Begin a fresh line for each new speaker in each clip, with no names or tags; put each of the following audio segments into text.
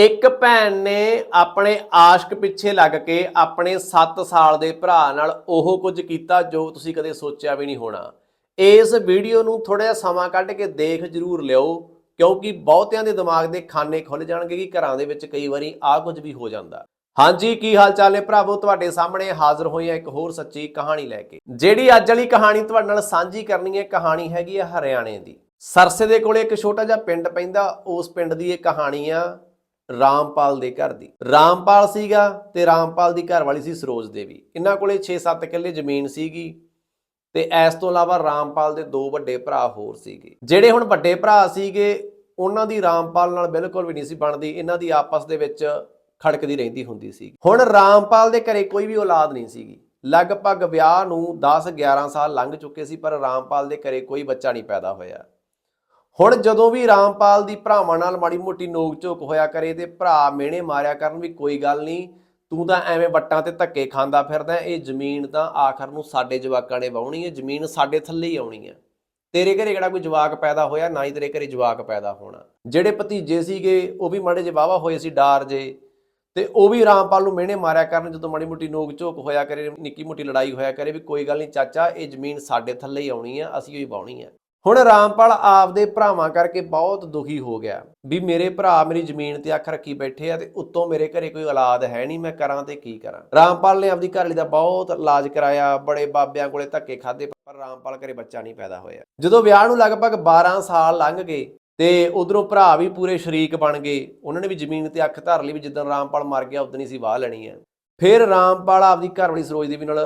ਇੱਕ ਭੈਣ ਨੇ ਆਪਣੇ ਆਸ਼ਕ ਪਿੱਛੇ ਲੱਗ ਕੇ ਆਪਣੇ 7 ਸਾਲ ਦੇ ਭਰਾ ਨਾਲ ਉਹ ਕੁਝ ਕੀਤਾ ਜੋ ਤੁਸੀਂ ਕਦੇ ਸੋਚਿਆ ਵੀ ਨਹੀਂ ਹੋਣਾ। ਇਸ ਵੀਡੀਓ ਨੂੰ ਥੋੜਾ ਜਿਹਾ ਸਮਾਂ ਕੱਢ ਕੇ ਦੇਖ ਜਰੂਰ ਲਿਓ, ਕਿਉਂਕਿ ਬਹੁਤਿਆਂ ਦੇ ਦਿਮਾਗ ਦੇ ਖਾਨੇ ਖੁੱਲ ਜਾਣਗੇ ਕਿ ਘਰਾਂ ਦੇ ਵਿੱਚ ਕਈ ਵਾਰੀ ਆਹ ਕੁਝ ਵੀ ਹੋ ਜਾਂਦਾ। ਹਾਂਜੀ, ਕੀ ਹਾਲ ਚਾਲ ਨੇ ਭਰਾਵੋ? ਤੁਹਾਡੇ ਸਾਹਮਣੇ ਹਾਜ਼ਰ ਹੋਏ ਆ ਇੱਕ ਹੋਰ ਸੱਚੀ ਕਹਾਣੀ ਲੈ ਕੇ, ਜਿਹੜੀ ਅੱਜ ਵਾਲੀ ਕਹਾਣੀ ਤੁਹਾਡੇ ਨਾਲ ਸਾਂਝੀ ਕਰਨੀ ਹੈ। ਕਹਾਣੀ ਹੈਗੀ ਹੈ ਹਰਿਆਣੇ ਦੀ। ਸਰਸੇ ਦੇ ਕੋਲੇ ਇੱਕ ਛੋਟਾ ਜਿਹਾ ਪਿੰਡ ਪੈਂਦਾ, ਉਸ ਪਿੰਡ ਦੀ ਇਹ ਕਹਾਣੀ ਆ ਰਾਮਪਾਲ ਦੇ ਘਰ ਦੀ। ਰਾਮਪਾਲ ਸੀਗਾ ਤੇ ਰਾਮਪਾਲ ਦੀ ਘਰ ਵਾਲੀ ਸੀ ਸਰੋਜ ਦੇਵੀ। ਇਹਨਾਂ ਕੋਲੇ 6-7 ਕਿੱਲੇ ਜ਼ਮੀਨ ਸੀਗੀ ਤੇ ਇਸ ਤੋਂ ਇਲਾਵਾ ਰਾਮਪਾਲ ਦੇ ਦੋ ਵੱਡੇ ਭਰਾ ਹੋਰ ਸੀਗੇ। ਜਿਹੜੇ ਹੁਣ ਵੱਡੇ ਭਰਾ ਸੀਗੇ, ਉਹਨਾਂ ਦੀ ਰਾਮਪਾਲ ਨਾਲ ਬਿਲਕੁਲ ਵੀ ਨਹੀਂ ਸੀ ਬਣਦੀ। ਇਹਨਾਂ ਦੀ ਆਪਸ ਦੇ ਵਿੱਚ ਖੜਕਦੀ ਰਹਿੰਦੀ ਹੁੰਦੀ ਸੀ ਹੁਣ ਰਾਮਪਾਲ ਦੇ ਘਰੇ ਕੋਈ ਵੀ ਔਲਾਦ ਨਹੀਂ ਸੀਗੀ। ਲਗਭਗ ਵਿਆਹ ਨੂੰ 10-11 ਸਾਲ ਲੰਘ ਚੁੱਕੇ ਸੀ, ਪਰ ਰਾਮਪਾਲ ਦੇ ਘਰੇ ਕੋਈ ਬੱਚਾ ਨਹੀਂ ਪੈਦਾ ਹੋਇਆ। ਹੁਣ ਜਦੋਂ ਵੀ ਰਾਮਪਾਲ ਦੀ ਭਰਾਵਾਂ ਨਾਲ ਮਾੜੀ ਮੋਟੀ ਨੋਕ ਝੋਕ ਹੋਇਆ ਕਰੇ ਤੇ ਭਰਾ ਮਿਹਣੇ ਮਾਰਿਆ ਕਰਨ ਵੀ ਕੋਈ ਗੱਲ ਨਹੀਂ, ਤੂੰ ਤਾਂ ਐਵੇਂ ਵੱਟਾਂ ਤੇ ਧੱਕੇ ਖਾਂਦਾ ਫਿਰਦਾ, ਇਹ ਜ਼ਮੀਨ ਤਾਂ ਆਖਰ ਨੂੰ ਸਾਡੇ ਜਵਾਕਾਂ ਨੇ ਵਾਉਣੀ ਹੈ, ਜ਼ਮੀਨ ਸਾਡੇ ਥੱਲੇ ਹੀ ਆਉਣੀ ਹੈ। ਤੇਰੇ ਘਰੇ ਕਿਹੜਾ ਕੋਈ ਜਵਾਕ ਪੈਦਾ ਹੋਇਆ, ਨਾ ਹੀ ਤੇਰੇ ਘਰੇ ਜਵਾਕ ਪੈਦਾ ਹੋਣਾ। ਜਿਹੜੇ ਭਤੀਜੇ ਸੀਗੇ, ਉਹ ਵੀ ਮਾੜੇ ਜਿਹੇ ਵਾਵਾ ਹੋਏ ਸੀ, ਡਾਰ ਜੇ ਤੇ ਉਹ ਵੀ ਰਾਮਪਾਲ ਨੂੰ ਮਿਹਣੇ ਮਾਰਿਆ ਕਰਨ, ਜਦੋਂ ਮਾੜੀ ਮੋਟੀ ਨੋਕ ਝੋਕ ਹੋਇਆ ਕਰੇ, ਨਿੱਕੀ ਮੋਟੀ ਲੜਾਈ ਹੋਇਆ ਕਰੇ ਵੀ ਕੋਈ ਗੱਲ ਨਹੀਂ, ਚਾਚਾ, ਇਹ ਜ਼ਮੀਨ ਸਾਡੇ ਥੱਲੇ ਹੀ ਆਉਣੀ ਆ ਅਸੀਂ ਹੀ ਵਾਉਣੀ ਆ ਹੁਣ ਰਾਮਪਾਲ ਆਪਦੇ ਭਰਾਵਾਂ ਕਰਕੇ ਬਹੁਤ ਦੁਖੀ ਹੋ ਗਿਆ ਵੀ ਮੇਰੇ ਭਰਾ ਮੇਰੀ ਜ਼ਮੀਨ ਤੇ ਅੱਖ ਰੱਖੀ ਬੈਠੇ ਆ ਤੇ ਉੱਤੋਂ ਮੇਰੇ ਘਰੇ ਕੋਈ ਔਲਾਦ ਹੈ ਨਹੀਂ, ਮੈਂ ਕਰਾਂ ਤੇ ਕੀ ਕਰਾਂ? ਰਾਮਪਾਲ ਨੇ ਆਪਦੀ ਘਰਵਾਲੀ ਦਾ ਬਹੁਤ ਇਲਾਜ ਕਰਾਇਆ, ਬੜੇ ਬਾਬਿਆਂ ਕੋਲੇ ਧੱਕੇ ਖਾਦੇ ਪਰ ਰਾਮਪਾਲ ਘਰੇ ਬੱਚਾ ਨਹੀਂ ਪੈਦਾ ਹੋਇਆ। ਜਦੋਂ ਵਿਆਹ ਨੂੰ ਲਗਭਗ 12 ਸਾਲ ਲੰਘ ਗਏ ਤੇ ਉਧਰੋਂ ਭਰਾ ਵੀ ਪੂਰੇ ਸ਼ਰੀਕ ਬਣ ਗਏ, ਉਹਨਾਂ ਨੇ ਵੀ ਜ਼ਮੀਨ ਤੇ ਅੱਖ ਧਰ ਲਈ ਵੀ ਜਿੱਦਣ ਰਾਮਪਾਲ ਮਰ ਗਿਆ ਉਦੋਂ ਹੀ ਸੀ ਵਾਹ ਲੈਣੀ ਹੈ ਫਿਰ ਰਾਮਪਾਲ ਆਪਦੀ ਘਰਵਾਲੀ ਸਰੋਜ ਦੇਵੀ ਨਾਲ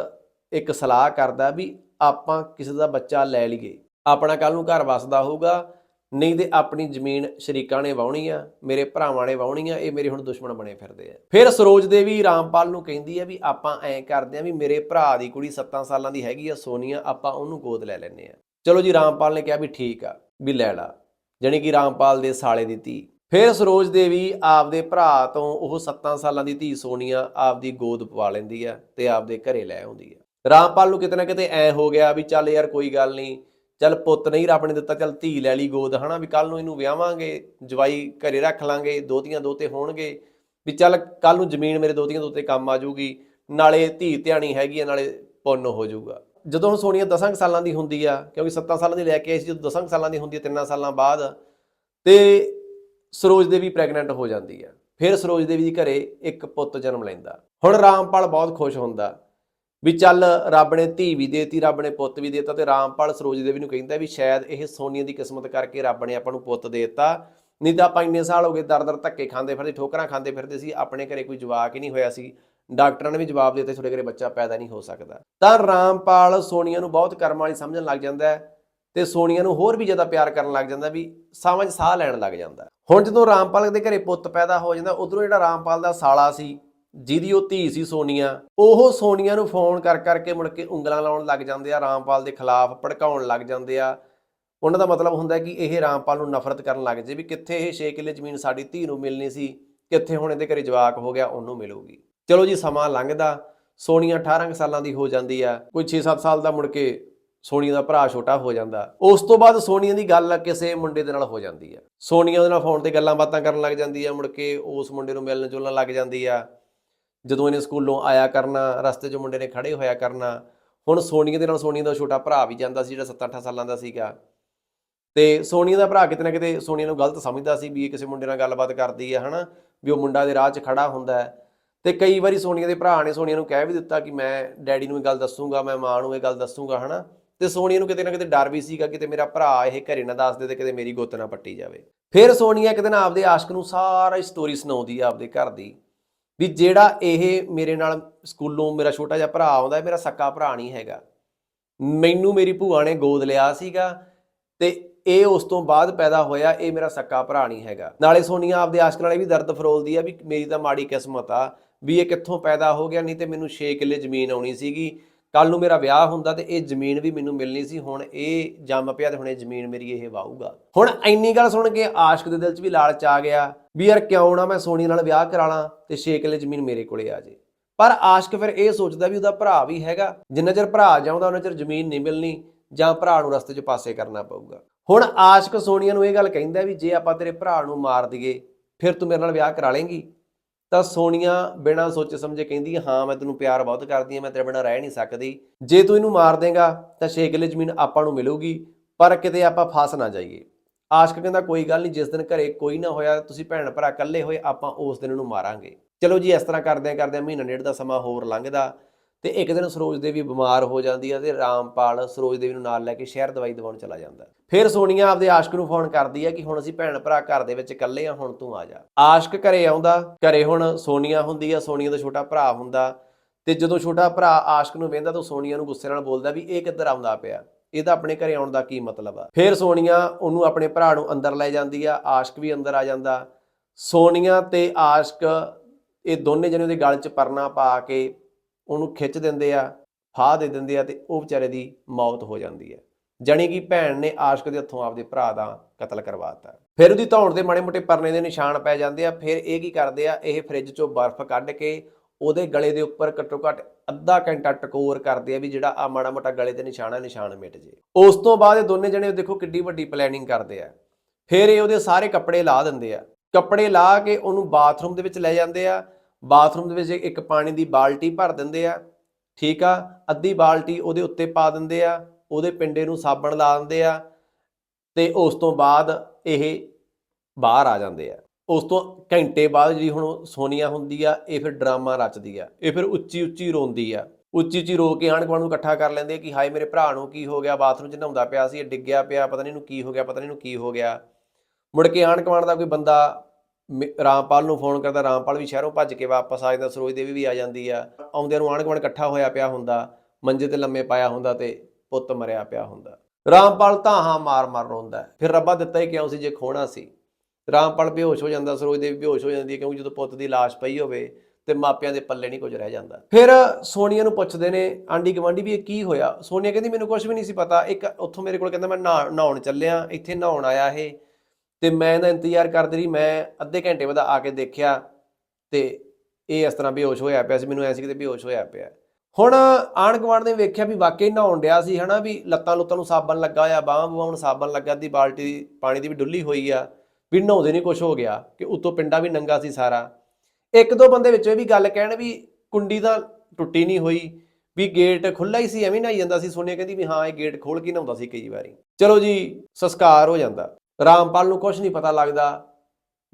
ਇੱਕ ਸਲਾਹ ਕਰਦਾ ਵੀ ਆਪਾਂ ਕਿਸੇ ਦਾ ਬੱਚਾ ਲੈ ਲਈਏ। ਆਪਣਾ ਕੱਲ ਨੂੰ ਘਰ ਵਸਦਾ ਹੋਊਗਾ। ਨਹੀਂ ਤੇ ਆਪਣੀ ਜ਼ਮੀਨ ਸ਼ਰੀਕਾਂ ਨੇ ਵਾਉਣੀ ਆ, ਮੇਰੇ ਭਰਾਵਾਂ ਨੇ ਵਾਉਣੀ ਆ, ਇਹ ਮੇਰੇ ਹੁਣ ਦੁਸ਼ਮਣ ਬਣੇ ਫਿਰਦੇ ਆ। ਫਿਰ ਸਰੋਜ ਦੇਵੀ ਰਾਮਪਾਲ ਨੂੰ ਕਹਿੰਦੀ ਆ ਵੀ ਆਪਾਂ ਐਂ ਕਰਦੇ ਆ ਵੀ ਮੇਰੇ ਭਰਾ ਦੀ ਕੁੜੀ 7 ਸਾਲਾਂ ਦੀ ਹੈਗੀ ਆ, ਸੋਨੀਆ, ਆਪਾਂ ਉਹਨੂੰ ਗੋਦ ਲੈ ਲੈਨੇ ਆ। ਚਲੋ ਜੀ, ਰਾਮਪਾਲ ਨੇ ਕਿਹਾ ਵੀ ਠੀਕ ਆ, ਵੀ ਲੈ ਲਾ, ਜਾਣੀ ਕਿ ਰਾਮਪਾਲ ਦੇ ਸਾਲੇ ਦੀ ਧੀ। ਫਿਰ ਸਰੋਜ ਦੇਵੀ ਆਪਦੇ ਭਰਾ ਤੋਂ ਉਹ 7 ਸਾਲਾਂ ਦੀ ਧੀ ਸੋਨੀਆ ਆਪਦੀ ਗੋਦ ਪਵਾ ਲੈਂਦੀ ਆ ਤੇ ਆਪਦੇ ਘਰੇ ਲੈ ਆਉਂਦੀ ਆ। ਰਾਮਪਾਲ ਨੂੰ ਕਿਤੇ ਨਾ ਕਿਤੇ ਐ ਹੋ ਗਿਆ ਵੀ ਚੱਲ ਯਾਰ ਕੋਈ ਗੱਲ ਨਹੀਂ ਚੱਲ ਪੁੱਤ ਨਹੀਂ ਰੱਬ ਨੇ ਦਿੱਤਾ, ਚੱਲ ਧੀ ਲੈ ਲਈ ਗੋਦ, ਹਨਾ? ਵੀ ਕੱਲ ਨੂੰ ਇਹਨੂੰ ਵਿਆਹਾਂਗੇ, ਜਵਾਈ ਘਰੇ ਰੱਖ ਲਾਂਗੇ, ਦੋਤੀਆਂ ਦੋਤੇ ਹੋਣਗੇ, ਵੀ ਚੱਲ ਕੱਲ ਨੂੰ ਜ਼ਮੀਨ ਮੇਰੇ ਦੋਤੀਆਂ ਦੋਤੇ ਕੰਮ ਆ ਜਾਊਗੀ, ਨਾਲੇ ਧੀ ਧਿਆਣੀ ਹੈਗੀ ਆ, ਨਾਲੇ ਪੁੰਨ ਹੋ ਜਾਊਗਾ। ਜਦੋਂ ਹੁਣ ਸੋਨੀਆ 10 ਸਾਲਾਂ ਦੀ ਹੁੰਦੀ ਆ, ਕਿਉਂਕਿ 7 ਸਾਲਾਂ ਦੀ ਲੈ ਕੇ ਆਈ ਸੀ, ਜਦੋਂ 10 ਸਾਲਾਂ ਦੀ ਹੁੰਦੀ ਹੈ 3 ਸਾਲਾਂ ਬਾਅਦ, ਤੇ ਸਰੋਜ ਦੇਵੀ ਪ੍ਰੈਗਨੈਂਟ ਹੋ ਜਾਂਦੀ ਆ। ਫਿਰ ਸਰੋਜ ਦੇਵੀ ਦੀ ਘਰੇ ਇੱਕ ਪੁੱਤ ਜਨਮ ਲੈਂਦਾ। ਹੁਣ ਰਾਮਪਾਲ ਬਹੁਤ ਖੁਸ਼ ਹੁੰਦਾ। ਵੀ ਚੱਲ ਰੱਬ ਨੇ ਧੀ ਵੀ ਦੇਤੀ, ਰੱਬ ਨੇ ਪੁੱਤ ਵੀ ਦੇਤਾ ਤੇ ਰਾਮਪਾਲ ਸਰੋਜ ਦੇਵੀ ਨੂੰ ਕਹਿੰਦਾ ਵੀ ਸ਼ਾਇਦ ਇਹ ਸੋਨੀਆ ਦੀ ਕਿਸਮਤ ਕਰਕੇ ਰੱਬ ਨੇ ਆਪਾਂ ਨੂੰ ਪੁੱਤ ਦੇਤਾ। ਨਹੀਂ ਤਾਂ ਆਪਾਂ ਇੰਨੇ ਸਾਲ ਹੋ ਗਏ ਦਰ ਦਰ ਧੱਕੇ ਖਾਂਦੇ ਫਿਰਦੇ, ਠੋਕਰਾਂ ਖਾਂਦੇ ਫਿਰਦੇ ਸੀ, ਆਪਣੇ ਘਰੇ ਕੋਈ ਜਵਾਕ ਹੀ ਨਹੀਂ ਹੋਇਆ ਸੀ। ਡਾਕਟਰਾਂ ਨੇ ਵੀ ਜਵਾਬ ਦਿੱਤਾ ਤੁਹਾਡੇ ਘਰੇ ਬੱਚਾ ਪੈਦਾ ਨਹੀਂ ਹੋ ਸਕਦਾ। ਤਾਂ ਰਾਮਪਾਲ ਸੋਨੀਆ ਨੂੰ ਬਹੁਤ ਕਰਮ ਵਾਲੀ ਸਮਝਣ ਲੱਗ ਜਾਂਦਾ ਹੈ ਤੇ ਸੋਨੀਆ ਨੂੰ ਹੋਰ ਵੀ ਜ਼ਿਆਦਾ ਪਿਆਰ ਕਰਨ ਲੱਗ ਜਾਂਦਾ ਵੀ ਸਮਝ ਸਾਹ ਲੈਣ ਲੱਗ ਜਾਂਦਾ। ਹੁਣ ਜਦੋਂ ਰਾਮਪਾਲ ਦੇ ਘਰੇ ਪੁੱਤ ਪੈਦਾ ਹੋ ਜਾਂਦਾ, ਉਧਰੋਂ ਜਿਹੜਾ ਰਾਮਪਾਲ ਦਾ ਸਾਲਾ ਸੀ ਜਿਹਦੀ ਉਹ ਧੀ ਸੀ ਸੋਨੀਆ, ਉਹ ਸੋਨੀਆ ਨੂੰ ਫੋਨ ਕਰ ਕਰਕੇ ਮੁੜ ਕੇ ਉਂਗਲਾਂ ਲਾਉਣ ਲੱਗ ਜਾਂਦੇ ਆ, ਰਾਮਪਾਲ ਦੇ ਖਿਲਾਫ ਭੜਕਾਉਣ ਲੱਗ ਜਾਂਦੇ ਆ। ਉਹਨਾਂ ਦਾ ਮਤਲਬ ਹੁੰਦਾ ਕਿ ਇਹ ਰਾਮਪਾਲ ਨੂੰ ਨਫ਼ਰਤ ਕਰਨ ਲੱਗ ਜੇ ਵੀ ਕਿੱਥੇ ਇਹ 6 ਕਿੱਲੇ ਜ਼ਮੀਨ ਸਾਡੀ ਧੀ ਨੂੰ ਮਿਲਣੀ ਸੀ, ਕਿੱਥੇ ਹੁਣ ਇਹਦੇ ਘਰੇ ਜਵਾਕ ਹੋ ਗਿਆ, ਉਹਨੂੰ ਮਿਲੂਗੀ। ਚਲੋ ਜੀ, ਸਮਾਂ ਲੰਘਦਾ, ਸੋਨੀਆ 18 ਕੁ ਸਾਲਾਂ ਦੀ ਹੋ ਜਾਂਦੀ ਆ, ਕੋਈ 6-7 ਸਾਲ ਦਾ ਮੁੜ ਕੇ ਸੋਨੀਆ ਦਾ ਭਰਾ ਛੋਟਾ ਹੋ ਜਾਂਦਾ। ਉਸ ਤੋਂ ਬਾਅਦ ਸੋਨੀਆ ਦੀ ਗੱਲ ਕਿਸੇ ਮੁੰਡੇ ਦੇ ਨਾਲ ਹੋ ਜਾਂਦੀ ਆ। ਸੋਨੀਆ ਉਹਦੇ ਨਾਲ ਫੋਨ ਤੇ ਗੱਲਾਂ ਬਾਤਾਂ ਕਰਨ ਲੱਗ ਜਾਂਦੀ ਆ, ਮੁੜ ਕੇ ਉਸ ਮੁੰਡੇ ਨੂੰ ਮਿਲਣ ਜੁਲਣ ਲੱਗ ਜਾਂਦੀ ਆ। ਜਦੋਂ ਇਹਨੇ ਸਕੂਲੋਂ ਆਇਆ ਕਰਨਾ, ਰਸਤੇ 'ਚ ਮੁੰਡੇ ਨੇ ਖੜੇ ਹੋਇਆ ਕਰਨਾ, ਹੁਣ ਸੋਨੀਆ ਦੇ ਨਾਲ ਸੋਨੀਆ ਦਾ ਛੋਟਾ ਭਰਾ ਵੀ ਜਾਂਦਾ ਸੀ, ਜਿਹੜਾ 7-8 ਸਾਲਾਂ ਦਾ ਸੀਗਾ। ਤੇ ਸੋਨੀਆ ਦਾ ਭਰਾ ਕਿਤੇ ਨਾ ਕਿਤੇ ਸੋਨੀਆ ਨੂੰ ਗਲਤ ਸਮਝਦਾ ਸੀ ਵੀ ਇਹ ਕਿਸੇ ਮੁੰਡੇ ਨਾਲ ਗੱਲਬਾਤ ਕਰਦੀ ਹੈ ਹਨਾ? ਵੀ ਉਹ ਮੁੰਡਾ ਦੇ ਰਾਹ 'ਚ ਖੜਾ ਹੁੰਦਾ ਹੈ। ਤੇ ਕਈ ਵਾਰੀ ਸੋਨੀਆ ਦੇ ਭਰਾ ਨੇ ਸੋਨੀਆ ਨੂੰ ਕਹਿ ਵੀ ਦਿੱਤਾ ਕਿ ਮੈਂ ਡੈਡੀ ਨੂੰ ਇਹ ਗੱਲ ਦੱਸੂਗਾ, ਮੈਂ ਮਾਂ ਨੂੰ ਇਹ ਗੱਲ ਦੱਸੂਗਾ, ਹਨਾ? ਤੇ ਸੋਨੀਆ ਨੂੰ ਕਿਤੇ ਨਾ ਕਿਤੇ ਡਰ ਵੀ ਸੀਗਾ ਕਿਤੇ ਮੇਰਾ ਭਰਾ ਇਹ ਘਰੇ ਨਾ ਦੱਸ ਦੇ ਤੇ ਕਿਤੇ ਮੇਰੀ ਗੁੱਤ ਨਾ ਪੱਟੀ ਜਾਵੇ। ਫਿਰ ਸੋਨੀਆ ਇੱਕ ਦਿਨ ਆਪਦੇ ਆਸ਼ਕ ਨੂੰ ਸਾਰਾ ਹੀ ਸਟੋਰੀ ਸੁਣਾਉਂਦੀ ਆ ਆਪਦੇ ਘਰ ਦੀ। ਵੀ ਜਿਹੜਾ ਇਹ ਮੇਰੇ ਨਾਲ ਸਕੂਲੋਂ ਮੇਰਾ ਛੋਟਾ ਜਿਹਾ ਭਰਾ ਆਉਂਦਾ, ਮੇਰਾ ਸੱਕਾ ਭਰਾ ਨਹੀਂ ਹੈਗਾ। ਮੈਨੂੰ ਮੇਰੀ ਭੂਆ ਨੇ ਗੋਦ ਲਿਆ ਸੀਗਾ ਤੇ ਇਹ ਉਸ ਤੋਂ ਬਾਅਦ ਪੈਦਾ ਹੋਇਆ, ਇਹ ਮੇਰਾ ਸੱਕਾ ਭਰਾ ਨਹੀਂ ਹੈਗਾ। ਨਾਲੇ ਸੋਨੀਆ ਆਪਦੇ ਆਸ਼ਕ ਨਾਲੇ ਵੀ ਦਰਦ ਫਰੋਲਦੀ ਆ ਵੀ ਮੇਰੀ ਤਾਂ ਮਾੜੀ ਕਿਸਮਤ ਆ, ਵੀ ਇਹ ਕਿੱਥੋਂ ਪੈਦਾ ਹੋ ਗਿਆ, ਨਹੀਂ ਤੇ ਮੈਨੂੰ 6 ਕਿੱਲੇ ਜ਼ਮੀਨ ਆਉਣੀ ਸੀਗੀ। ਕੱਲ ਨੂੰ ਮੇਰਾ ਵਿਆਹ ਹੁੰਦਾ ਤੇ ਇਹ ਜ਼ਮੀਨ ਵੀ ਮੈਨੂੰ ਮਿਲਣੀ ਸੀ, ਹੁਣ ਇਹ ਜੰਮ ਪਿਆ ਤੇ ਹੁਣ ਇਹ ਜ਼ਮੀਨ ਮੇਰੀ ਇਹ ਵਾਹੂਗਾ ਹੁਣ ਇੰਨੀ ਗੱਲ ਸੁਣ ਕੇ ਆਸ਼ਕ ਦੇ ਦਿਲ 'ਚ ਵੀ ਲਾਲਚ ਆ ਗਿਆ ਵੀ ਯਾਰ ਕਿਉਂ ਨਾ ਮੈਂ ਸੋਨੀ ਨਾਲ ਵਿਆਹ ਕਰਾ ਲਾਂ ਤੇ 6 ਕਿੱਲੇ ਜ਼ਮੀਨ ਮੇਰੇ ਕੋਲੇ ਆ ਜੇ। ਪਰ ਆਸ਼ਕ ਫਿਰ ਇਹ ਸੋਚਦਾ ਵੀ ਉਹਦਾ ਭਰਾ ਵੀ ਹੈਗਾ, ਜਿੰਨਾ ਚਿਰ ਭਰਾ ਜਾਉਂਦਾ ਉਹਨਾਂ ਚਿਰ ਜ਼ਮੀਨ ਨਹੀਂ ਮਿਲਣੀ ਜਾਂ ਭਰਾ ਨੂੰ ਰਸਤੇ 'ਚ ਪਾਸੇ ਕਰਨਾ ਪਊਗਾ। ਹੁਣ ਆਸ਼ਕ ਸੋਨੀਆ ਨੂੰ ਇਹ ਗੱਲ ਕਹਿੰਦਾ ਵੀ ਜੇ ਆਪਾਂ ਤੇਰੇ ਭਰਾ ਨੂੰ ਮਾਰ ਦਈਏ, ਫਿਰ ਤੂੰ ਮੇਰੇ ਨਾਲ ਵਿਆਹ ਕਰਾ ਲੇਂਗੀ। ਤਾਂ ਸੋਨੀਆ ਬਿਨਾਂ ਸੋਚੇ ਸਮਝੇ ਕਹਿੰਦੀ, ਹਾਂ, ਮੈਂ ਤੈਨੂੰ ਪਿਆਰ ਬਹੁਤ ਕਰਦੀ ਹਾਂ, ਮੈਂ ਤੇਰੇ ਬਿਨਾਂ ਰਹਿ ਨਹੀਂ ਸਕਦੀ। ਜੇ ਤੂੰ ਇਹਨੂੰ ਮਾਰ ਦੇਗਾ, ਤਾਂ ਛੇ ਕਿੱਲੇ ਜ਼ਮੀਨ ਆਪਾਂ ਨੂੰ ਮਿਲੂਗੀ, ਪਰ ਕਿਤੇ ਆਪਾਂ ਫਸ ਨਾ ਜਾਈਏ। ਆਸ਼ਕ ਕਹਿੰਦਾ, ਕੋਈ ਗੱਲ ਨਹੀਂ, ਜਿਸ ਦਿਨ ਘਰੇ ਕੋਈ ਨਾ ਹੋਇਆ, ਤੁਸੀਂ ਭੈਣ ਭਰਾ ਇਕੱਲੇ ਹੋਏ, ਆਪਾਂ ਉਸ ਦਿਨ ਨੂੰ ਮਾਰਾਂਗੇ। ਚਲੋ ਜੀ, ਇਸ ਤਰ੍ਹਾਂ ਕਰਦਿਆਂ ਕਰਦਿਆਂ ਮਹੀਨਾ ਡੇਢ ਦਾ ਸਮਾਂ ਹੋਰ ਲੰਘਦਾ ਤੇ ਇੱਕ ਦਿਨ ਸਰੋਜ ਦੇਵੀ ਬਿਮਾਰ ਹੋ ਜਾਂਦੀ ਹੈ ਤੇ ਰਾਮਪਾਲ ਸਰੋਜ ਦੇਵੀ ਨੂੰ ਨਾਲ ਲੈ ਕੇ ਸ਼ਹਿਰ ਦਵਾਈ ਦਿਵਾਉਣ ਚਲਾ ਜਾਂਦਾ। ਫਿਰ ਸੋਨੀਆ ਆਪਦੇ ਆਸ਼ਕ ਨੂੰ ਫੋਨ ਕਰਦੀ ਹੈ ਕਿ ਹੁਣ ਅਸੀਂ ਭੈਣ ਭਰਾ ਘਰ ਦੇ ਵਿੱਚ ਇਕੱਲੇ ਆ, ਹੁਣ ਤੂੰ ਆ ਜਾ। ਆਸ਼ਕ ਘਰੇ ਆਉਂਦਾ, ਘਰੇ ਹੁਣ ਸੋਨੀਆ ਹੁੰਦੀ ਆ, ਸੋਨੀਆ ਦਾ ਛੋਟਾ ਭਰਾ ਹੁੰਦਾ ਤੇ ਜਦੋਂ ਛੋਟਾ ਭਰਾ ਆਸ਼ਕ ਨੂੰ ਵੇਂਦਾ ਤਾਂ ਸੋਨੀਆ ਨੂੰ ਗੁੱਸੇ ਨਾਲ ਬੋਲਦਾ ਵੀ ਇਹ ਕਿੱਧਰ ਆਉਂਦਾ ਪਿਆ। ਇਹਦਾ ਆਪਣੇ ਘਰੇ ਆਉਣ ਦਾ ਕੀ ਮਤਲਬ ਆ? ਫਿਰ ਸੋਨੀਆ ਉਹਨੂੰ ਆਪਣੇ ਭਰਾ ਨੂੰ ਅੰਦਰ ਲੈ ਜਾਂਦੀ ਆ, ਆਸ਼ਕ ਵੀ ਅੰਦਰ ਆ ਜਾਂਦਾ। ਸੋਨੀਆ ਤੇ ਆਸ਼ਕ ਇਹ ਦੋਨੇ ਜਣੇ ਉਹਦੇ ਗਲ 'ਚ ਪਰਨਾ ਪਾ ਕੇ ਉਹਨੂੰ ਖਿੱਚ ਦਿੰਦੇ ਆ, ਫਾਹ ਦੇ ਦਿੰਦੇ ਆ ਤੇ ਉਹ ਵਿਚਾਰੇ ਦੀ ਮੌਤ ਹੋ ਜਾਂਦੀ ਹੈ ਜਾਣੀ ਕਿ ਭੈਣ ਨੇ ਆਸ਼ਕ ਦੇ ਹੱਥੋਂ ਆਪਦੇ ਭਰਾ ਦਾ ਕਤਲ ਕਰਵਾਤਾ ਫਿਰ ਉਹਦੀ ਧੌਣ ਦੇ ਮਾੜੇ ਮੋਟੇ ਪਰਨੇ ਦੇ ਨਿਸ਼ਾਨ ਪੈ ਜਾਂਦੇ ਆ, ਫਿਰ ਇਹ ਕੀ ਕਰਦੇ ਆ, ਇਹ ਫ੍ਰਿਜ ਚੋਂ ਬਰਫ਼ ਕੱਢ ਕੇ ਉਹਦੇ ਗਲੇ ਦੇ ਉੱਪਰ ਘੱਟੋ ਘੱਟ ਅੱਧਾ ਘੰਟਾ ਟਕੋਰ ਕਰਦੇ ਆ ਵੀ ਜਿਹੜਾ ਆ ਮਾੜਾ ਮੋਟਾ ਗਲੇ ਤੇ ਨਿਸ਼ਾਨ ਆ ਨਿਸ਼ਾਨ ਮਿਟ ਜੇ। ਉਸ ਤੋਂ ਬਾਅਦ ਇਹ ਦੋਨੇ ਜਣੇ ਦੇਖੋ ਕਿੱਡੀ ਵੱਡੀ ਪਲੈਨਿੰਗ ਕਰਦੇ ਆ। ਫਿਰ ਇਹ ਉਹਦੇ ਸਾਰੇ ਕੱਪੜੇ ਲਾ ਦਿੰਦੇ ਆ। ਕੱਪੜੇ ਲਾ ਕੇ ਉਹਨੂੰ ਬਾਥਰੂਮ ਦੇ ਵਿੱਚ ਲੈ ਜਾਂਦੇ ਆ। ਬਾਥਰੂਮ ਦੇ ਵਿੱਚ ਇੱਕ ਪਾਣੀ ਦੀ ਬਾਲਟੀ ਭਰ ਦਿੰਦੇ ਆ। ਠੀਕ ਆ? ਅੱਧੀ ਬਾਲਟੀ ਉਹਦੇ ਉੱਤੇ ਪਾ ਦਿੰਦੇ ਆ। ਉਹਦੇ ਪਿੰਡੇ ਨੂੰ ਸਾਬਣ ਲਾ ਦਿੰਦੇ ਆ। ਤੇ ਉਸ ਤੋਂ ਬਾਅਦ ਇਹ ਬਾਹਰ ਆ ਜਾਂਦੇ ਆ। ਉਸ ਤੋਂ ਘੰਟੇ ਬਾਅਦ ਜਿਹੜੀ ਹੁਣ ਸੋਨੀਆ ਹੁੰਦੀ ਆ, ਇਹ ਫਿਰ ਡਰਾਮਾ ਰਚਦੀ ਆ। ਇਹ ਫਿਰ ਉੱਚੀ ਉੱਚੀ ਰੋਂਦੀ ਆ। ਉੱਚੀ ਉੱਚੀ ਰੋ ਕੇ ਆਣ ਗੁਆਂਢ ਨੂੰ ਇਕੱਠਾ ਕਰ ਲੈਂਦੇ ਕਿ ਹਾਏ ਮੇਰੇ ਭਰਾ ਨੂੰ ਕੀ ਹੋ ਗਿਆ, ਬਾਥਰੂਮ 'ਚ ਨਹਾਉਂਦਾ ਪਿਆ ਸੀ, ਇਹ ਡਿੱਗਿਆ ਪਿਆ, ਪਤਾ ਨਹੀਂ ਇਹਨੂੰ ਕੀ ਹੋ ਗਿਆ, ਪਤਾ ਨਹੀਂ ਇਹਨੂੰ ਕੀ ਹੋ ਗਿਆ। ਮੁੜ ਕੇ ਆਣ ਗੁਆਂਢ ਦਾ ਕੋਈ ਬੰਦਾ ਮ- ਰਾਮਪਾਲ ਨੂੰ ਫੋਨ ਕਰਦਾ, ਰਾਮਪਾਲ ਵੀ ਸ਼ਹਿਰੋਂ ਭੱਜ ਕੇ ਵਾਪਸ ਆ ਜਾਂਦਾ, ਸਰੋਜ ਦੇਵੀ ਵੀ ਆ ਜਾਂਦੀ ਆ। ਆਉਂਦਿਆਂ ਨੂੰ ਆਣ ਗੁਆਂਢ ਇਕੱਠਾ ਹੋਇਆ ਪਿਆ ਹੁੰਦਾ, ਮੰਜੇ ਤੇ ਲੰਮੇ ਪਾਇਆ ਹੁੰਦਾ ਤੇ ਪੁੱਤ ਮਰਿਆ ਪਿਆ ਹੁੰਦਾ। ਰਾਮਪਾਲ ਤਾਂ ਹਾਂ ਮਾਰ ਮਾਰ ਰੋਂਦਾ, ਫਿਰ ਰੱਬਾ ਦਿੱਤਾ ਹੀ ਕਿਉਂ ਸੀ ਜੇ ਖੋਣਾ ਸੀ? ਰਾਮਪਾਲ ਬੇਹੋਸ਼ ਹੋ ਜਾਂਦਾ, ਸਰੋਜ ਦੇਵੀ ਬੇਹੋਸ਼ ਹੋ ਜਾਂਦੀ ਹੈ ਕਿਉਂਕਿ ਜਦੋਂ ਪੁੱਤ ਦੀ ਲਾਸ਼ ਪਈ ਹੋਵੇ ਤੇ ਮਾਪਿਆਂ ਦੇ ਪੱਲੇ ਨਹੀਂ ਕੁਝ ਰਹਿ ਜਾਂਦਾ। ਫਿਰ ਸੋਨੀਆ ਨੂੰ ਪੁੱਛਦੇ ਨੇ ਆਂਡੀ ਗਵਾਂਡੀ ਵੀ ਇਹ ਕੀ ਹੋਇਆ? ਸੋਨੀਆ ਕਹਿੰਦੀ, ਮੈਨੂੰ ਕੁਝ ਵੀ ਨਹੀਂ ਸੀ ਪਤਾ। ਇੱਕ ਉੱਥੋਂ ਮੇਰੇ ਕੋਲ ਕਹਿੰਦਾ, ਮੈਂ ਨਹਾ- ਨਹਾਉਣ ਚੱਲਿਆ, ਇੱਥੇ ਨਹਾਉਣ ਆਇਆ ਇਹ। ਤੇ ਮੈਂ ਇਹਦਾ ਇੰਤਜ਼ਾਰ ਕਰਦੀ ਰਹੀ, ਮੈਂ ਅੱਧੇ ਘੰਟੇ ਬਾਅਦ ਆ ਕੇ ਦੇਖਿਆ ਤੇ ਇਹ ਇਸ ਤਰ੍ਹਾਂ ਬੇਹੋਸ਼ ਹੋਇਆ ਪਿਆ ਸੀ, ਮੈਨੂੰ ਐ ਸੀ ਕਿਤੇ ਬੇਹੋਸ਼ ਹੋਇਆ ਪਿਆ। ਹੁਣ ਆਣ ਗੁਆਂਢ ਨੇ ਵੇਖਿਆ ਵੀ ਵਾਕਈ ਨਹਾਉਣ ਡਿਆ ਸੀ, ਹਨਾ ਵੀ ਲੱਤਾਂ ਲੁੱਤਾਂ ਨੂੰ ਸਾਬਣ ਲੱਗਾ ਹੋਇਆ ਬਾਹਾਂ ਬੂਹਾਂ ਨੂੰ ਸਾਬਣ ਲੱਗਾ ਦੀ ਬਾਲਟੀ ਪਾਣੀ ਦੀ ਵੀ ਡੁੱਲੀ ਹੋਈ ਆ। ਵੀ ਨਹਾਉਂਦੇ ਨਹੀਂ ਕੁਝ ਹੋ ਗਿਆ ਕਿ ਉੱਤੋਂ ਪਿੰਡਾ ਵੀ ਨੰਗਾ ਸੀ ਸਾਰਾ। ਇੱਕ ਦੋ ਬੰਦੇ ਵਿੱਚ ਇਹ ਵੀ ਗੱਲ ਕਹਿਣ ਵੀ ਕੁੰਡੀ ਤਾਂ ਟੁੱਟੀ ਨਹੀਂ ਹੋਈ, ਵੀ ਗੇਟ ਖੁੱਲਾ ਹੀ ਸੀ, ਐਵੇਂ ਨਹਾਈ ਜਾਂਦਾ ਸੀ। ਸੋਨੀਆ ਕਹਿੰਦੀ ਵੀ ਹਾਂ, ਇਹ ਗੇਟ ਖੋਲ ਕੇ ਨਹਾਉਂਦਾ ਸੀ ਕਈ ਵਾਰੀ। ਚਲੋ ਜੀ, ਸੰਸਕਾਰ ਹੋ ਜਾਂਦਾ। ਰਾਮਪਾਲ ਨੂੰ ਕੁਝ ਨਹੀਂ ਪਤਾ ਲੱਗਦਾ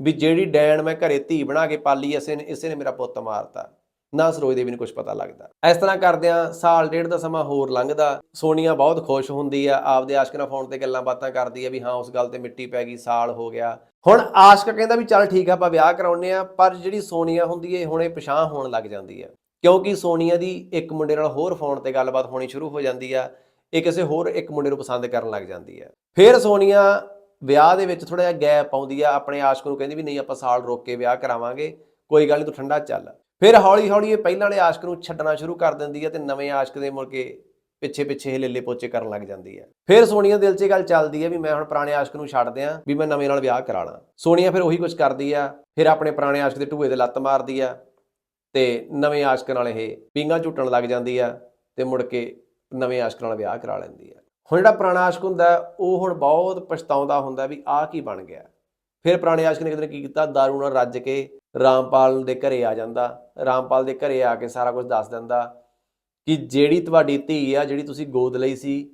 ਵੀ ਜਿਹੜੀ ਡੈਣ ਮੈਂ ਘਰੇ ਧੀ ਬਣਾ ਕੇ ਪਾਲੀ, ਇਸੇ ਨੇ ਇਸੇ ਨੇ ਮੇਰਾ ਪੁੱਤ ਮਾਰਤਾ। ਨਾ ਸਰੋਜ ਦੇਵੀ ਨੂੰ ਕੁਝ ਪਤਾ ਲੱਗਦਾ। ਇਸ ਤਰ੍ਹਾਂ ਕਰਦਿਆਂ ਸਾਲ ਡੇਢ ਦਾ ਸਮਾਂ ਹੋਰ ਲੰਘਦਾ, ਸੋਨੀਆ ਬਹੁਤ ਖੁਸ਼ ਹੁੰਦੀ ਆ, ਆਪਦੇ ਆਸ਼ਕ ਨਾਲ ਫੋਨ ਤੇ ਗੱਲਾਂ ਬਾਤਾਂ ਕਰਦੀ ਆ ਵੀ ਹਾਂ, ਉਸ ਗੱਲ ਤੇ ਮਿੱਟੀ ਪੈ ਗਈ, ਸਾਲ ਹੋ ਗਿਆ। ਹੁਣ ਆਸ਼ਕ ਕਹਿੰਦਾ ਵੀ ਚੱਲ ਠੀਕ ਆ, ਆਪਾਂ ਵਿਆਹ ਕਰਾਉਨੇ ਆ, ਪਰ ਜਿਹੜੀ ਸੋਨੀਆ ਹੁੰਦੀ ਏ, ਹੁਣੇ ਪਛਾਣ ਹੋਣ ਲੱਗ ਜਾਂਦੀ ਆ। ਕਿਉਂਕਿ ਸੋਨੀਆ ਦੀ ਇੱਕ ਮੁੰਡੇ ਨਾਲ ਹੋਰ ਫੋਨ ਤੇ ਗੱਲਬਾਤ ਹੋਣੀ ਸ਼ੁਰੂ ਹੋ ਜਾਂਦੀ ਆ, ਇਹ ਕਿਸੇ ਹੋਰ ਇੱਕ ਮੁੰਡੇ ਨੂੰ ਪਸੰਦ ਕਰਨ ਲੱਗ ਜਾਂਦੀ ਆ। ਫਿਰ ਸੋਨੀਆ ਵਿਆਹ ਦੇ ਵਿੱਚ ਥੋੜਾ ਜਿਹਾ ਗੈਪ ਆਉਂਦੀ ਆ, ਆਪਣੇ ਆਸ਼ਕ ਨੂੰ ਕਹਿੰਦੀ ਵੀ ਨਹੀਂ, ਆਪਾਂ ਸਾਲ ਰੋਕ ਕੇ ਵਿਆਹ ਕਰਾਵਾਂਗੇ, ਕੋਈ ਗੱਲ ਨਹੀਂ ਤੂੰ ਠੰਡਾ ਚੱਲ। ਫਿਰ ਹੌਲੀ ਹੌਲੀ ਇਹ ਪਹਿਲਾਂ ਵਾਲੇ ਆਸ਼ਕ ਨੂੰ ਛੱਡਣਾ ਸ਼ੁਰੂ ਕਰ ਦਿੰਦੀ ਹੈ ਤੇ ਨਵੇਂ ਆਸ਼ਕ ਦੇ ਮੁੜ ਕੇ ਪਿੱਛੇ ਪਿੱਛੇ ਇਹ ਲੇਲੇ ਪੋਚੇ ਕਰਨ ਲੱਗ ਜਾਂਦੀ ਹੈ। ਫਿਰ ਸੋਨੀਆ ਦਿਲ 'ਚ ਇਹ ਗੱਲ ਚੱਲਦੀ ਹੈ ਵੀ ਮੈਂ ਹੁਣ ਪੁਰਾਣੇ ਆਸ਼ਕ ਨੂੰ ਛੱਡ ਦਿਆਂ ਵੀ ਮੈਂ ਨਵੇਂ ਨਾਲ ਵਿਆਹ ਕਰਾ ਲਾਂ ਸੋਨੀਆ ਫਿਰ ਉਹੀ ਕੁਝ ਕਰਦੀ ਆ, ਫਿਰ ਆਪਣੇ ਪੁਰਾਣੇ ਆਸ਼ਕ ਦੇ ਢੂਏ ਤੇ ਲੱਤ ਮਾਰਦੀ ਆ ਤੇ ਨਵੇਂ ਆਸ਼ਕ ਨਾਲ ਇਹ ਪਿੰਗਾ ਝੁੱਟਣ ਲੱਗ ਜਾਂਦੀ ਆ ਤੇ ਮੁੜ ਕੇ ਨਵੇਂ ਆਸ਼ਕ ਨਾਲ ਵਿਆਹ ਕਰਾ ਲੈਂਦੀ ਆ। ਹੁਣ ਜਿਹੜਾ ਪੁਰਾਣਾ ਆਸ਼ਕ ਹੁੰਦਾ, ਉਹ ਹੁਣ ਬਹੁਤ ਪਛਤਾਉਂਦਾ ਹੁੰਦਾ ਵੀ ਆਹ ਕੀ ਬਣ ਗਿਆ। ਫਿਰ ਪੁਰਾਣੇ ਆਸ਼ਕ ਨੇ ਕਿਤੇ ਕੀ ਕੀਤਾ, ਦਾਰੂ ਨਾਲ ਰੱਜ ਕੇ ਰਾਮਪਾਲ ਦੇ ਘਰੇ ਆ ਜਾਂਦਾ, ਰਾਮਪਾਲ ਦੇ ਘਰੇ ਆ ਕੇ ਸਾਰਾ ਕੁਝ ਦੱਸ ਦਿੰਦਾ ਕਿ ਜਿਹੜੀ ਤੁਹਾਡੀ ਧੀ ਆ, ਜਿਹੜੀ ਤੁਸੀਂ ਗੋਦ ਲਈ ਸੀ,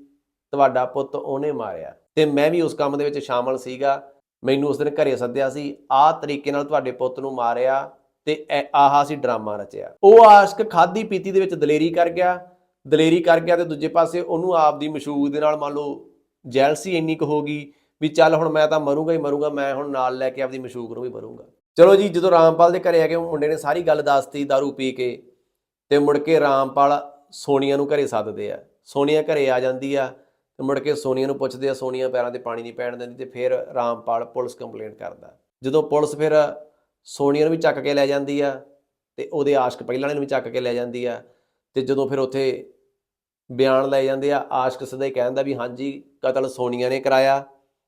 ਤੁਹਾਡਾ ਪੁੱਤ ਉਹਨੇ ਮਾਰਿਆ। ਤੇ ਮੈਂ ਵੀ ਉਸ ਕੰਮ ਦੇ ਵਿੱਚ ਸ਼ਾਮਲ ਸੀਗਾ, ਮੈਨੂੰ ਉਸ ਦਿਨ ਘਰੇ ਸੱਦਿਆ ਸੀ, ਆਹ ਤਰੀਕੇ ਨਾਲ ਤੁਹਾਡੇ ਪੁੱਤ ਨੂੰ ਮਾਰਿਆ ਤੇ ਐ- ਆਹ ਸੀ ਡਰਾਮਾ ਰਚਿਆ। ਉਹ ਆਸ਼ਕ ਖਾਦੀ ਪੀਤੀ ਦੇ ਵਿੱਚ ਦਲੇਰੀ ਕਰ ਗਿਆ, ਦਲੇਰੀ ਕਰ ਗਿਆ ਤੇ ਦੂਜੇ ਪਾਸੇ ਉਹਨੂੰ ਆਪ ਦੀ ਮਸ਼ਹੂਰ ਦੇ ਨਾਲ ਮੰਨ ਲਓ ਜੈਲਸੀ ਇੰਨੀ ਕੁ ਹੋ ਗਈ ਵੀ ਚੱਲ ਹੁਣ ਮੈਂ ਤਾਂ ਮਰੂੰਗਾ ਹੀ ਮਰੂੰਗਾ, ਮੈਂ ਹੁਣ ਨਾਲ ਲੈ ਕੇ ਆਪਦੀ ਮਸ਼ੂਕ ਨੂੰ ਵੀ ਮਰੂੰਗਾ। ਚਲੋ ਜੀ, ਜਦੋਂ ਰਾਮਪਾਲ ਦੇ ਘਰੇ ਆ ਕੇ ਉਹ ਮੁੰਡੇ ਨੇ ਸਾਰੀ ਗੱਲ ਦੱਸਤੀ दारू ਪੀ ਕੇ, ਤੇ ਮੁੜ ਕੇ ਰਾਮਪਾਲ ਸੋਨੀਆ ਨੂੰ ਘਰੇ ਸੱਦਦੇ ਆ। ਸੋਨੀਆ ਘਰੇ ਆ ਜਾਂਦੀ ਆ, ਤੇ ਮੁੜ ਕੇ ਸੋਨੀਆ ਨੂੰ ਪੁੱਛਦੇ ਆ, ਸੋਨੀਆ ਪੈਰਾਂ ਤੇ ਪਾਣੀ ਨਹੀਂ ਪੈਣ ਦਿੰਦੀ, ਤੇ ਫਿਰ ਰਾਮਪਾਲ ਪੁਲਿਸ ਕੰਪਲੇਂਟ ਕਰਦਾ। ਜਦੋਂ ਪੁਲਿਸ ਫਿਰ ਸੋਨੀਆ ਨੂੰ ਵੀ ਚੱਕ ਕੇ ਲੈ ਜਾਂਦੀ ਆ, ਤੇ ਉਹਦੇ ਆਸ਼ਕ ਪਹਿਲਾਂ ਵਾਲੇ ਨੂੰ ਵੀ ਚੱਕ ਕੇ ਲੈ ਜਾਂਦੀ ਆ, ਤੇ ਜਦੋਂ ਫਿਰ ਉੱਥੇ ਬਿਆਨ ਲੈ ਜਾਂਦੇ ਆ, ਆਸ਼ਕ ਸਦਾ ਹੀ ਕਹਿੰਦਾ ਵੀ ਹਾਂਜੀ, ਕਤਲ ਸੋਨੀਆ ਨੇ ਕਰਾਇਆ,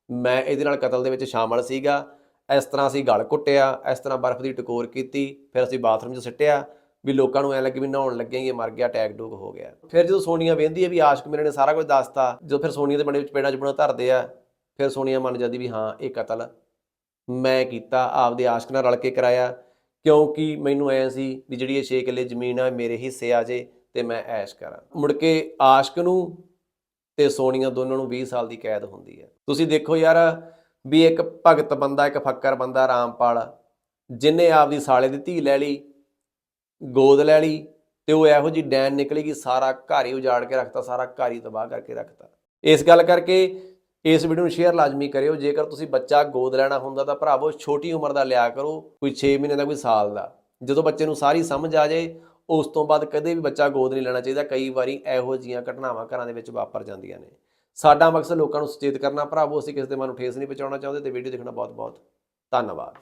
ਮੈਂ ਇਹਦੇ ਨਾਲ ਕਤਲ ਦੇ ਵਿੱਚ ਸ਼ਾਮਲ ਸੀਗਾ ਇਸ ਤਰ੍ਹਾਂ ਅਸੀਂ ਗਲ ਘੁੱਟਿਆ ਇਸ ਤਰ੍ਹਾਂ ਬਰਫ਼ ਦੀ ਟਕੋਰ ਕੀਤੀ, ਫਿਰ ਅਸੀਂ ਬਾਥਰੂਮ 'ਚ ਸਿੱਟਿਆ ਵੀ ਲੋਕਾਂ ਨੂੰ ਐ ਲੱਗੇ ਵੀ ਨਹਾਉਣ ਲੱਗੇ ਇਹ ਮਰ ਗਿਆ ਅਟੈਕ ਡੂਕ ਹੋ ਗਿਆ। ਫਿਰ ਜਦੋਂ ਸੋਨੀਆ ਵੇਂਦੀ ਹੈ ਵੀ ਆਸ਼ਕ ਮੇਰੇ ਨੇ ਸਾਰਾ ਕੁਝ ਦੱਸਤਾ, ਜਦੋਂ ਫਿਰ ਸੋਨੀਆ ਦੇ ਬਣੇ ਵਿੱਚ ਪੇੜਾ ਚੁਪਣਾ ਧਰਦੇ ਆ, ਫਿਰ ਸੋਨੀਆ ਮੰਨ ਜਾਂਦੀ ਵੀ ਹਾਂ, ਇਹ ਕਤਲ ਮੈਂ ਕੀਤਾ, ਆਪਦੇ ਆਸ਼ਕ ਨਾਲ ਰਲ ਕੇ ਕਰਾਇਆ, ਕਿਉਂਕਿ ਮੈਨੂੰ ਐ ਸੀ ਵੀ ਜਿਹੜੀ ਇਹ 6 ਕਿੱਲੇ ਜ਼ਮੀਨ ਆ ਮੇਰੇ ਹਿੱਸੇ ਆ ਜੇ ਤੇ ਮੈਂ ਐਸ਼ ਕਰਾਂ। ਮੁੜ ਕੇ ਆਸ਼ਕ ਨੂੰ ਤੇ ਸੋਨੀਆ ਦੋਨਾਂ ਨੂੰ 20 ਸਾਲ ਦੀ ਕੈਦ ਹੁੰਦੀ ਹੈ ਤੁਸੀਂ ਦੇਖੋ ਯਾਰ ਵੀ ਇੱਕ ਭਗਤ ਬੰਦਾ, ਇੱਕ ਫੱਕਰ ਬੰਦਾ ਰਾਮਪਾਲ ਜਿਨੇ ਆਪਦੀ ਸਾਲੇ ਦੀ ਧੀ ਲੈ ਲਈ, ਗੋਦ ਲੈ ਲਈ ਤੇ ਉਹ ਇਹੋ ਜੀ ਡੈਨ ਨਿਕਲੀ ਕਿ ਸਾਰਾ ਘਰ ਹੀ ਉਜਾੜ ਕੇ ਰੱਖਤਾ, ਸਾਰਾ ਘਰ ਹੀ ਤਬਾਹ ਕਰਕੇ ਰੱਖਤਾ। ਇਸ ਗੱਲ ਕਰਕੇ ਇਸ ਵੀਡੀਓ ਨੂੰ ਸ਼ੇਅਰ ਲਾਜ਼ਮੀ ਕਰਿਓ। ਜੇਕਰ ਤੁਸੀਂ ਬੱਚਾ ਗੋਦ ਲੈਣਾ ਹੁੰਦਾ ਤਾਂ ਭਰਾਵੋ, ਛੋਟੀ ਉਮਰ ਦਾ ਲਿਆ ਕਰੋ, ਕੋਈ 6 ਮਹੀਨੇ ਦਾ, ਕੋਈ ਸਾਲ ਦਾ। ਜਦੋਂ ਬੱਚੇ ਨੂੰ ਸਾਰੀ ਸਮਝ ਆ ਜਾਏ, ਉਸ ਤੋਂ ਬਾਅਦ ਕਦੇ ਵੀ ਬੱਚਾ ਗੋਦ ਨਹੀਂ ਲੈਣਾ ਚਾਹੀਦਾ। ਕਈ ਵਾਰੀ ਇਹੋ ਜੀਆਂ ਘਟਨਾਵਾਂ ਘਰਾਂ ਦੇ ਵਿੱਚ ਵਾਪਰ ਜਾਂਦੀਆਂ ਨੇ। ਸਾਡਾ ਮਕਸਦ ਲੋਕਾਂ ਨੂੰ ਸੁਚੇਤ ਕਰਨਾ, ਭਰਾਵੋ, ਅਸੀਂ ਕਿਸੇ ਦੇ ਮਨ ਨੂੰ ਠੇਸ ਨਹੀਂ ਪਹੁੰਚਾਉਣਾ ਚਾਹੁੰਦੇ ਤੇ ਵੀਡੀਓ ਦੇਖਣਾ ਬਹੁਤ ਬਹੁਤ ਧੰਨਵਾਦ।